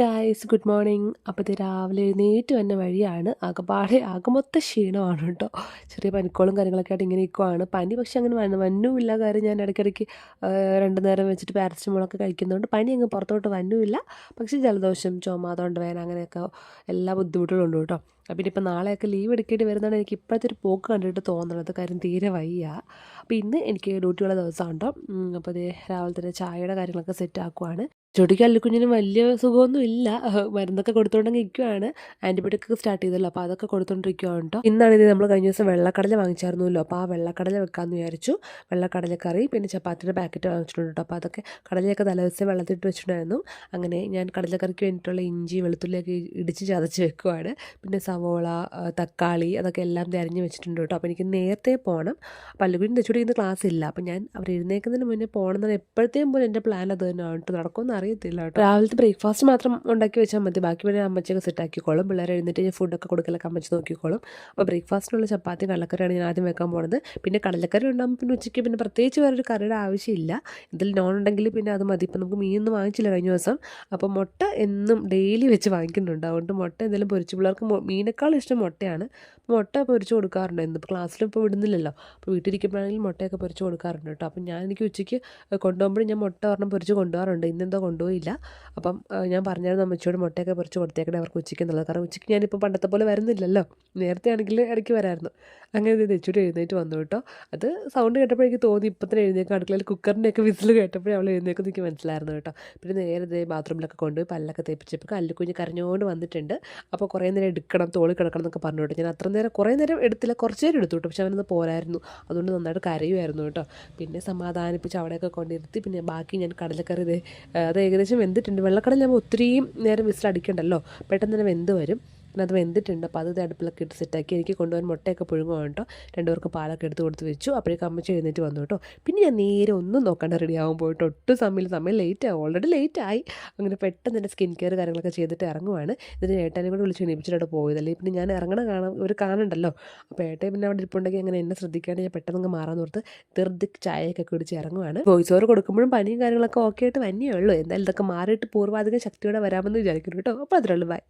Guys good morning അപ്പോൾ ഇത് രാവിലെ എഴുന്നേറ്റ് വന്ന വഴിയാണ് ആകെപ്പാടെ ആകമൊത്ത മൊത്തം ക്ഷീണമാണ് കേട്ടോ. ചെറിയ പനിക്കോളും കാര്യങ്ങളൊക്കെ ആയിട്ട് ഇങ്ങനെ ഇരിക്കുവാണ്. പനി പക്ഷെ അങ്ങനെ വന്നു വന്നുമില്ല കാര്യം ഞാൻ ഇടയ്ക്കിടയ്ക്ക് രണ്ട് നേരം വെച്ചിട്ട് പാരസറ്റമോളൊക്കെ കഴിക്കുന്നതുകൊണ്ട് പനി അങ്ങ് പുറത്തോട്ട് വന്നുമില്ല. പക്ഷേ ജലദോഷം ചുമ തൊണ്ടവേന അങ്ങനെയൊക്കെ എല്ലാ ബുദ്ധിമുട്ടുകളും ഉണ്ട് കേട്ടോ. അപ്പം ഇനിയിപ്പോൾ നാളെയൊക്കെ ലീവ് എടുക്കേണ്ടി വരുന്നതാണ് എനിക്ക് ഇപ്പോഴത്തെ ഒരു പോക്ക് കണ്ടിട്ട് തോന്നുന്നത് കാര്യം തീരെ വയ്യ. അപ്പോൾ ഇന്ന് എനിക്ക് ഡ്യൂട്ടിയുള്ള ദിവസമുണ്ടോ. അപ്പോൾ അതേ രാവിലെ തന്നെ ചായയുടെ കാര്യങ്ങളൊക്കെ സെറ്റ് ആക്കുവാണ്. ചൊടിക്ക് അല്ലിക്കുഞ്ഞിന് വലിയ സുഖമൊന്നും ഇല്ല. മരുന്നൊക്കെ കൊടുത്തോണ്ടെങ്കിൽ ഇരിക്കുവാണ്. ആന്റിബയോട്ടിക് ഒക്കെ സ്റ്റാർട്ട് ചെയ്തല്ലോ. അപ്പോൾ അതൊക്കെ കൊടുത്തോണ്ടിരിക്കുവാണ് ഇന്നാണ് ഇത് നമ്മൾ കഴിഞ്ഞ ദിവസം വെള്ളക്കടല വാങ്ങിച്ചായിരുന്നല്ലോ. അപ്പോൾ ആ വെള്ളക്കടല വെക്കാമെന്ന് വിചാരിച്ചു. വെള്ളക്കടലക്കറി പിന്നെ ചപ്പാത്തിയുടെ പാക്കറ്റ് വാങ്ങിച്ചിട്ടുണ്ട് കേട്ടോ അപ്പോൾ അതൊക്കെ കടലയൊക്കെ തലേദിവസം വെള്ളത്തിട്ട് വെച്ചിട്ടുണ്ടായിരുന്നു. അങ്ങനെ ഞാൻ കടലക്കറിക്ക് വേണ്ടിയിട്ടുള്ള ഇഞ്ചി വെളുത്തുള്ളിയൊക്കെ ഇടിച്ച് ചതച്ച് വെക്കുവാണ്. പിന്നെ സവോള തക്കാളി അതൊക്കെ എല്ലാം തിരഞ്ഞ് വെച്ചിട്ടുണ്ട് കേട്ടോ. അപ്പോൾ എനിക്ക് നേരത്തെ പോകണം പല്ലുകുഞ്ഞ് തെച്ചുകൂടി ഇന്ന് ക്ലാസ് ഇല്ല. അപ്പോൾ ഞാൻ അവർ എഴുന്നേക്കുന്നതിന് മുന്നേ പോകണം എന്നാണ് എപ്പോഴത്തേയും പോലും എന്റെ പ്ലാൻ അത് തന്നെ ആയിട്ട് നടക്കുമെന്ന് അറിയത്തില്ല കേട്ടോ. രാവിലത്തെ ബ്രേക്ക്ഫാസ്റ്റ് മാത്രം ഉണ്ടാക്കി വെച്ചാൽ മതി. ബാക്കി പിന്നെ അമ്മച്ചൊക്കെ സെറ്റ് ആക്കിക്കോളും. പിള്ളേരെ എഴുന്നേറ്റ് ഞാൻ ഫുഡൊക്കെ കൊടുക്കലൊക്കെ അമ്മച്ച് നോക്കിക്കോളും. അപ്പോൾ ബ്രേക്ക്ഫാസ്റ്റിനുള്ള ചപ്പാത്തി കടലക്കറിയാണ് ഞാൻ ആദ്യം വെക്കാൻ പോകുന്നത് പിന്നെ കടലക്കറി ഉണ്ടാകുമ്പോൾ പിന്നെ ഉച്ചയ്ക്ക് പിന്നെ പ്രത്യേകിച്ച് വേറൊരു കറിയുടെ ആവശ്യമില്ല. എന്തെങ്കിലും നോൺ ഉണ്ടെങ്കിൽ പിന്നെ അത് മതി. ഇപ്പം നമുക്ക് മീനൊന്നും വാങ്ങിച്ചില്ല കഴിഞ്ഞ ദിവസം. അപ്പോൾ മുട്ട എന്നും ഡെയിലി വെച്ച് വാങ്ങിക്കുന്നുണ്ട്. അതുകൊണ്ട് മുട്ട എന്തെങ്കിലും പൊരിച്ച് പിള്ളേർക്ക് മീനേക്കാളും ഇഷ്ടം മുട്ടയാണ്. മുട്ട പൊരിച്ച് കൊടുക്കാറുണ്ട്. ഇന്നിപ്പോൾ ക്ലാസ്സിലും ഇപ്പോൾ വിടുന്നില്ലല്ലോ. അപ്പോൾ വീട്ടിലിരിക്കുമ്പോഴാണെങ്കിൽ മുട്ടയൊക്കെ പൊരിച്ച് കൊടുക്കാറുണ്ട് കേട്ടോ. അപ്പം ഞാൻ എനിക്ക് ഉച്ചയ്ക്ക് കൊണ്ടുപോകുമ്പോഴും ഞാൻ മുട്ട ഒരെണ്ണം പൊരിച്ച് കൊണ്ടുപോകാറുണ്ട്. ഇന്നെന്തോ കൊണ്ടുപോയില്ല. അപ്പം ഞാൻ പറഞ്ഞായിരുന്നു അമ്മച്ചിയോട് മുട്ടയൊക്കെ പൊരിച്ച് കൊടുത്തേക്കണേ അവർക്ക് ഉച്ചയ്ക്ക് എന്നുള്ളത്. കാരണം ഉച്ചയ്ക്ക് ഞാനിപ്പോൾ പണ്ടത്തെ പോലെ വരുന്നില്ലല്ലോ. നേരത്തെ ആണെങ്കിൽ ഇടയ്ക്ക് വരായിരുന്നു. അങ്ങനെ ഇത് തെച്ചൂടി എഴുന്നേറ്റ് വന്നു കേട്ടോ. അത് സൗണ്ട് കേട്ടപ്പോൾ തോന്നി. ഇപ്പം തന്നെ എഴുന്നേക്കും അടുക്കളയിൽ കുക്കറിന്റെയൊക്കെ വിസിൽ കേട്ടപ്പോഴേ അവൾ എഴുന്നേക്കും എനിക്ക് മനസ്സിലായിരുന്നു കേട്ടോ. പിന്നെ നേരെ ഇതേ ബാത്റൂമിലൊക്കെ കൊണ്ടുപോയി പല്ലൊക്കെ തേപ്പിച്ചപ്പോൾ കല്ലുകുഞ്ഞ് കരഞ്ഞുകൊണ്ട് വന്നിട്ടുണ്ട്. അപ്പോൾ കുറേ നേരം എടുക്കണം തോളി കിടക്കണം എന്നൊക്കെ പറഞ്ഞു കേട്ടോ. ഞാൻ അത്ര നേരം കുറേ നേരം എടുത്തില്ല കുറച്ച് നേരം എടുത്തു കേട്ടോ. പക്ഷെ അവനൊന്ന് പോരായിരുന്നു. അതുകൊണ്ട് നന്നായിട്ട് കരയുമായിരുന്നു കേട്ടോ. പിന്നെ സമാധാനിപ്പിച്ച് അവിടെയൊക്കെ കൊണ്ടിരുത്തി. പിന്നെ ബാക്കി ഞാൻ കടലക്കറി അത് ഏകദേശം വെന്തിട്ടുണ്ട്. വെള്ളക്കടലാകുമ്പോൾ ഒത്തിരിയും നേരം വിസിൽ അടിക്കണ്ടല്ലോ പെട്ടെന്ന് തന്നെ വെന്ത് വരും. പിന്നെ അത് വെന്തിട്ടുണ്ട്. അപ്പോൾ അത് അടുപ്പിലൊക്കെ ഇട്ട് സെറ്റാക്കി എനിക്ക് കൊണ്ടുപോകാൻ മുട്ടയൊക്കെ പുഴുങ്ങുവാണ് കേട്ടോ. രണ്ടുപേർക്ക് പാലൊക്കെ എടുത്ത് കൊടുത്ത് വെച്ചു. അപ്പോഴേക്കും അമ്മച്ചി എഴുന്നേറ്റ് വന്നു കേട്ടോ. പിന്നെ ഞാൻ നേരെ ഒന്നും നോക്കാണ്ട് റെഡി ആകുമ്പോൾ പോയിട്ട് ഒട്ടും സമയം സമയം ലേറ്റ് ആവും ഓൾറെഡി ലേറ്റ് ആയി. അങ്ങനെ പെട്ടെന്ന് എന്റെ സ്കിൻ കെയർ കാര്യങ്ങളൊക്കെ ചെയ്തിട്ട് ഇറങ്ങുവാണ്. ഇതിന് ഏട്ടാനും കൂടെ വിളിച്ച് എണീപ്പിച്ചിട്ട് പോയതല്ലേ. പിന്നെ ഞാൻ ഇറങ്ങണ കാണാൻ ഒരു കാണണ്ടല്ലോ അപ്പോൾ ഏട്ടൻ പിന്നെ അവിടെ ഇരിപ്പുണ്ടെങ്കിൽ അങ്ങനെ എന്നെ ശ്രദ്ധിക്കാണ്ട് ഞാൻ പെട്ടെന്ന് മാറാൻ ഓർത്ത് തെറുതി ചായയൊക്കെ കുടിച്ച് ഇറങ്ങുവാണ്. വോയിസ് ഓവർ കൊടുക്കുമ്പോഴും പനിയും കാര്യങ്ങളൊക്കെ ഓക്കെ ആയിട്ട് തന്നെയേ ഉള്ളൂ. എന്തായാലും ഇതൊക്കെ മാറിയിട്ട് പൂർവാധികം ശക്തിയോടെ വരാമെന്ന് വിചാരിക്കുന്നു കേട്ടോ. അപ്പോൾ അതിലുള്ളൂ ബൈ